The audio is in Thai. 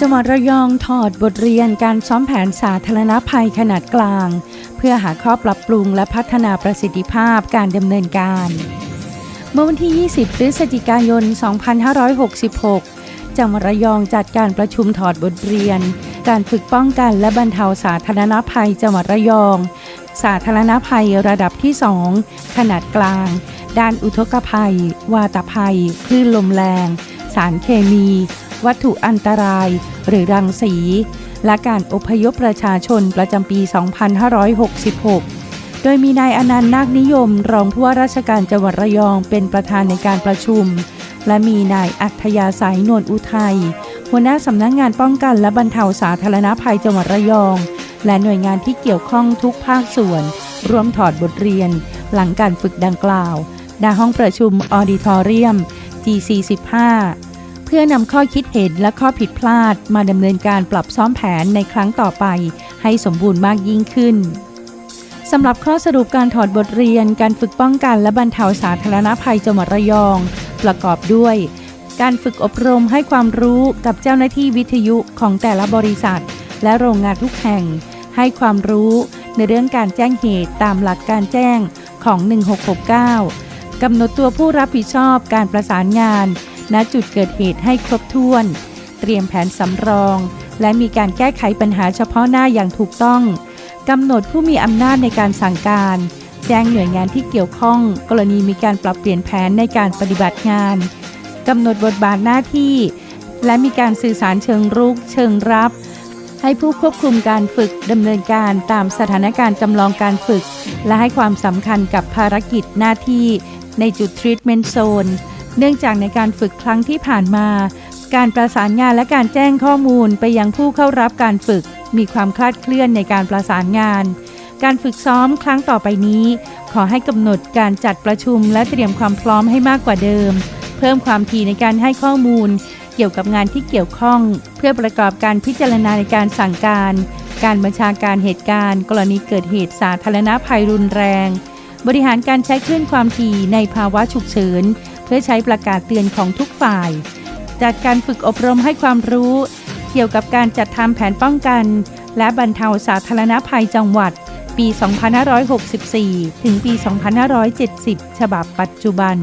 จังหวัดระยองถอดบทเรียนการซ้อมแผนสาธารณภัยขนาดกลาง เพื่อหาข้อปรับปรุงและพัฒนาประสิทธิภาพการดำเนินการ เมื่อวันที่ 20 พฤศจิกายน 2566 จังหวัดระยองจัดการประชุมถอดบทเรียน การฝึกป้องกันและบรรเทาสาธารณภัยจังหวัดระยอง สาธารณภัยระดับที่ 2 ขนาดกลาง ด้านอุทกภัย วาตภัย คลื่นลมแรง สารเคมี วัตถุอันตราย หรือรังสี และการอพยพประชาชนประจำปี 2566 โดยมีนายอนันต์นาคนิยม รองผู้ว่าราชการจังหวัดระยองเป็นประธานในการประชุม และมีนายอัธยาสายนวลอุทัยหัวหน้าสำนักงงานป้องกันและบรรเทาสาธารณภัยจังหวัดระยอง และหน่วยงานที่เกี่ยวข้องทุกภาคส่วน ร่วมถอดบทเรียน หลังการฝึกดังกล่าวณห้องประชุมออดิทอเรียม G45 พื่อนำข้อคิดเห็นและข้อผิดพลาด มาดำเนินการปรับซ้อมแผนในครั้งต่อไป ให้สมบูรณ์มากยิ่งขึ้นสำหรับข้อสรุปการถอดบทเรียน การฝึกป้องกันและบรรเทาสาธารณภัยจังหวัดระยอง ประกอบด้วย การฝึกอบรมให้ความรู้กับเจ้าหน้าที่วิทยุของแต่ละบริษัท และโรงงานทุกแห่ง ให้ความรู้ในเรื่องการแจ้งเหตุตามหลักการแจ้งของ 1669กำหนดตัวผู้รับผิดชอบการประสานงาน ณจุดเกิดเหตุให้ครบถ้วน เตรียมแผนสำรอง และมีการแก้ไขปัญหาเฉพาะหน้าอย่างถูกต้องกำหนดผู้มีอำนาจในการสั่งการ แจ้งหน่วยงานที่เกี่ยวข้อง กรณีมีการปรับเปลี่ยนแผนในการปฏิบัติงานกำหนดบทบาทหน้าที่ และมีการสื่อสารเชิงรุก เชิงรับ ให้ผู้ควบคุมการฝึกดำเนินการตามสถานการณ์จำลองการฝึก และให้ความสำคัญกับภารกิจหน้าที่ในจุด Treatment Zone เนื่องจากในการฝึกครั้งที่ผ่านมา การประสานงานและการแจ้งข้อมูลไปยังผู้เข้ารับการฝึก มีความคลาดเคลื่อนในการประสานงาน การฝึกซ้อมครั้งต่อไปนี้ ขอให้กำหนดการจัดประชุมและเตรียมความพร้อมให้มากกว่าเดิม เพิ่มความถี่ในการให้ข้อมูล เกี่ยวกับงานที่เกี่ยวข้อง เพื่อประกอบการพิจารณาในการสั่งการ การบัญชาการเหตุการณ์ กรณีเกิดเหตุสาธารณภัยรุนแรง บริหารการใช้คลื่นความถี่ในภาวะฉุกเฉิน เพื่อใช้ประกาศเตือนของทุกฝ่ายจัดการฝึกอบรมให้ความรู้ เกี่ยวกับการจัดทำแผนป้องกัน และบรรเทาสาธารณภัยจังหวัด ปี 2564 ถึงปี 2570 ฉบับปัจจุบัน